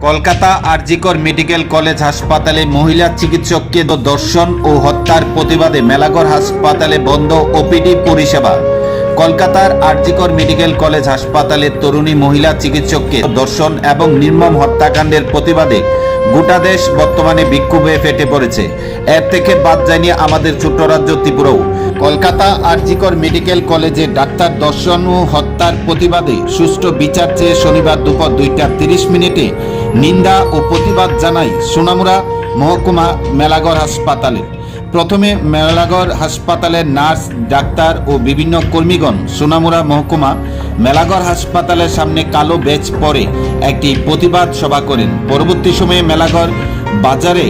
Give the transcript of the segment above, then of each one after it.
Kolkata RG Kar medical college হাসপাতালে মহিলা চিকিৎসককে দর্শন ও হত্যার প্রতিবাদে মেলাঘর হাসপাতালে বন্ধ ওপিডি পরিষেবা। কলকাতার আরজিকর মেডিকেল কলেজ হাসপাতালে তরুণী মহিলা চিকিৎসককে দর্শন এবং নির্মম হত্যাকাণ্ডের প্রতিবাদে গোটা দেশ বর্তমানে বিক্ষোভে ফেটে পড়েছে। এর থেকে বাদ যায়নি আমাদের ছোট্ট রাজ্য ত্রিপুরাও। কলকাতা আরজিকর মেডিকেল কলেজে ডাক্তার দর্শন ও হত্যার প্রতিবাদে সুষ্ঠু বিচার চেয়ে শনিবার দুপুর দুইটা তিরিশ মিনিটে নিন্দা ও প্রতিবাদ জানাই সোনামুড়া মহকুমা মেলাগড় হাসপাতালে। প্রথমে মেলাঘর হাসপাতালের নার্স ডাক্তার ও বিভিন্ন কর্মীগণ সোনামুড়া মহকুমা মেলাঘর হাসপাতালের সামনে কালো বেচ পরে একটি প্রতিবাদ সভা করেন। পরবর্তী সময়ে মেলাঘর বাজারে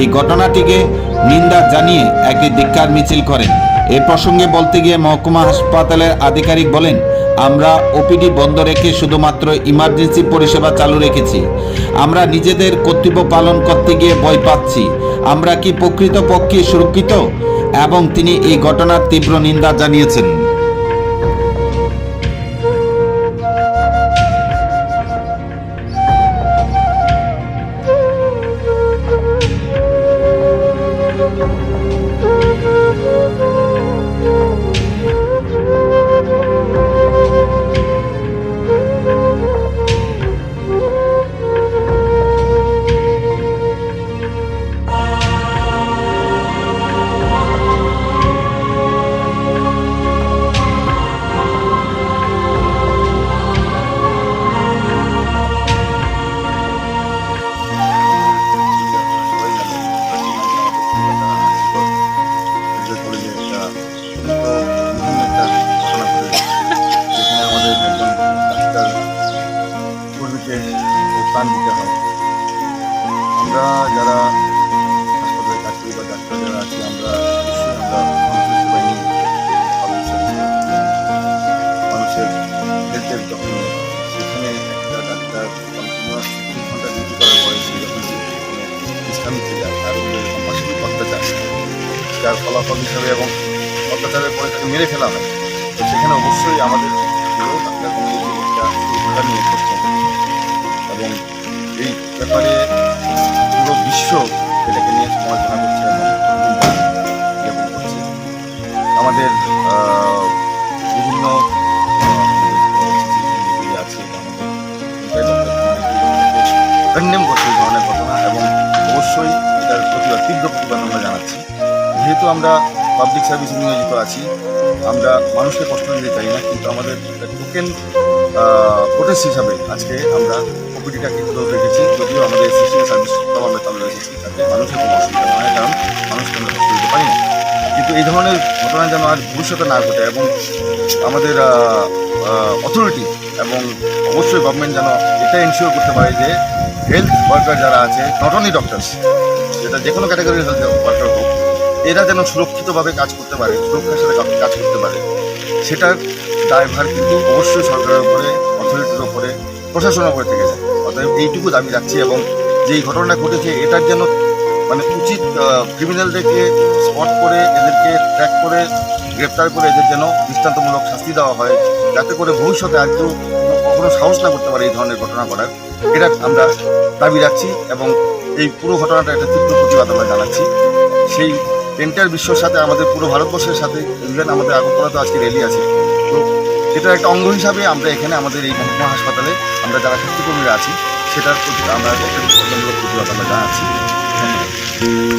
এই ঘটনাটিকে নিন্দা জানিয়ে একটি ধিক্কার মিছিল করেন। এ প্রসঙ্গে বলতে গিয়ে মহকুমা হাসপাতালের আধিকারিক বলেন, আমরা ওপিডি বন্ধ রেখে শুধুমাত্র ইমার্জেন্সি পরিষেবা চালু রেখেছি। আমরা নিজেদের কর্তব্য পালন করতে গিয়ে ভয় পাচ্ছি। আমরা কি প্রকৃতপক্ষে সুরক্ষিত? এবং তিনি এই ঘটনার তীব্র নিন্দা জানিয়েছেন। যারা হাসপাতালে কাজ করি বা ডাক্তার যারা আছি, আমরা মানুষের যখন সেখানে ডাক্তার কন্টিনিউয়াস তিন ঘণ্টা ডিউটি অত্যাচার যার ফলাফল হিসাবে এবং অত্যাচারের পরে তাকে মেরে ফেলা হয়, তো সেখানে অবশ্যই আমাদের একটা নিয়ে করছেন এবং এই ব্যাপারে বিশ্ব এটাকে নিয়ে সমালোচনা করছে আমাদের বিভিন্ন আছে ধরনের ঘটনা এবং অবশ্যই এটার প্রতিবাদ, তীব্র প্রতিবাদ আমরা জানাচ্ছি। যেহেতু আমরা পাবলিক সার্ভিসে নিয়োজিত আছি, আমরা মানুষকে কষ্ট দিতে চাই না, কিন্তু আমাদের টোকেন প্রোটেস্ট হিসাবে আজকে আমরা ওপিডিটাকে ক্লোজ রেখেছি যদিও আমাদের এসিস্ট্যান্ট সার্ভিস আমরা চালু রেখেছি যাতে মানুষের কোনো অসুবিধা হয়, কারণ মানুষকে আমরা কষ্ট পারি না। কিন্তু এই ধরনের ঘটনা যেন আর ভবিষ্যতে না ঘটে এবং আমাদের অথরিটি এবং অবশ্যই গভর্নমেন্ট যেন এটা এনশিওর করতে পারে যে হেলথ ওয়ার্কার যারা আছে নট অনলি ডক্টরস যেটা যে কোনো ক্যাটাগরির হেলথ ওয়ার্কার হোক, এরা যেন সুরক্ষিতভাবে কাজ করতে পারে, সুরক্ষার সাথে কাজ- করতে পারে। সেটার দায়ভার কিন্তু অবশ্যই সরকারের উপরে অথরিটির উপরে প্রশাসনের উপরে থেকে যায়। অতএব এইটুকু দাবি রাখছি এবং যেই ঘটনা ঘটেছে এটার যেন মানে উচিত ক্রিমিনালদেরকে স্পট করে, এদেরকে ট্র্যাক করে, গ্রেপ্তার করে এদের যেন দৃষ্টান্তমূলক শাস্তি দেওয়া হয়, যাতে করে ভবিষ্যতে আর কেউ কখনো সাহস না করতে পারে এই ধরনের ঘটনা করার এটা আমরা দাবি রাখছি এবং এই পুরো ঘটনাটা একটা তীব্র প্রতিবাদ আমরা জানাচ্ছি। সেই এন্টার বিশ্বর সাথে, আমাদের পুরো ভারতবর্ষের সাথে ইভেন আমাদের আগরতলা তো আজকে র্যালি আছে। তো এটার একটা অঙ্গ হিসাবে আমরা এখানে আমাদের এই মহকুমা হাসপাতালে আমরা যারা স্বাস্থ্যকর্মীরা আছি, সেটার প্রতি আমরা একটা আমরা জানাচ্ছি।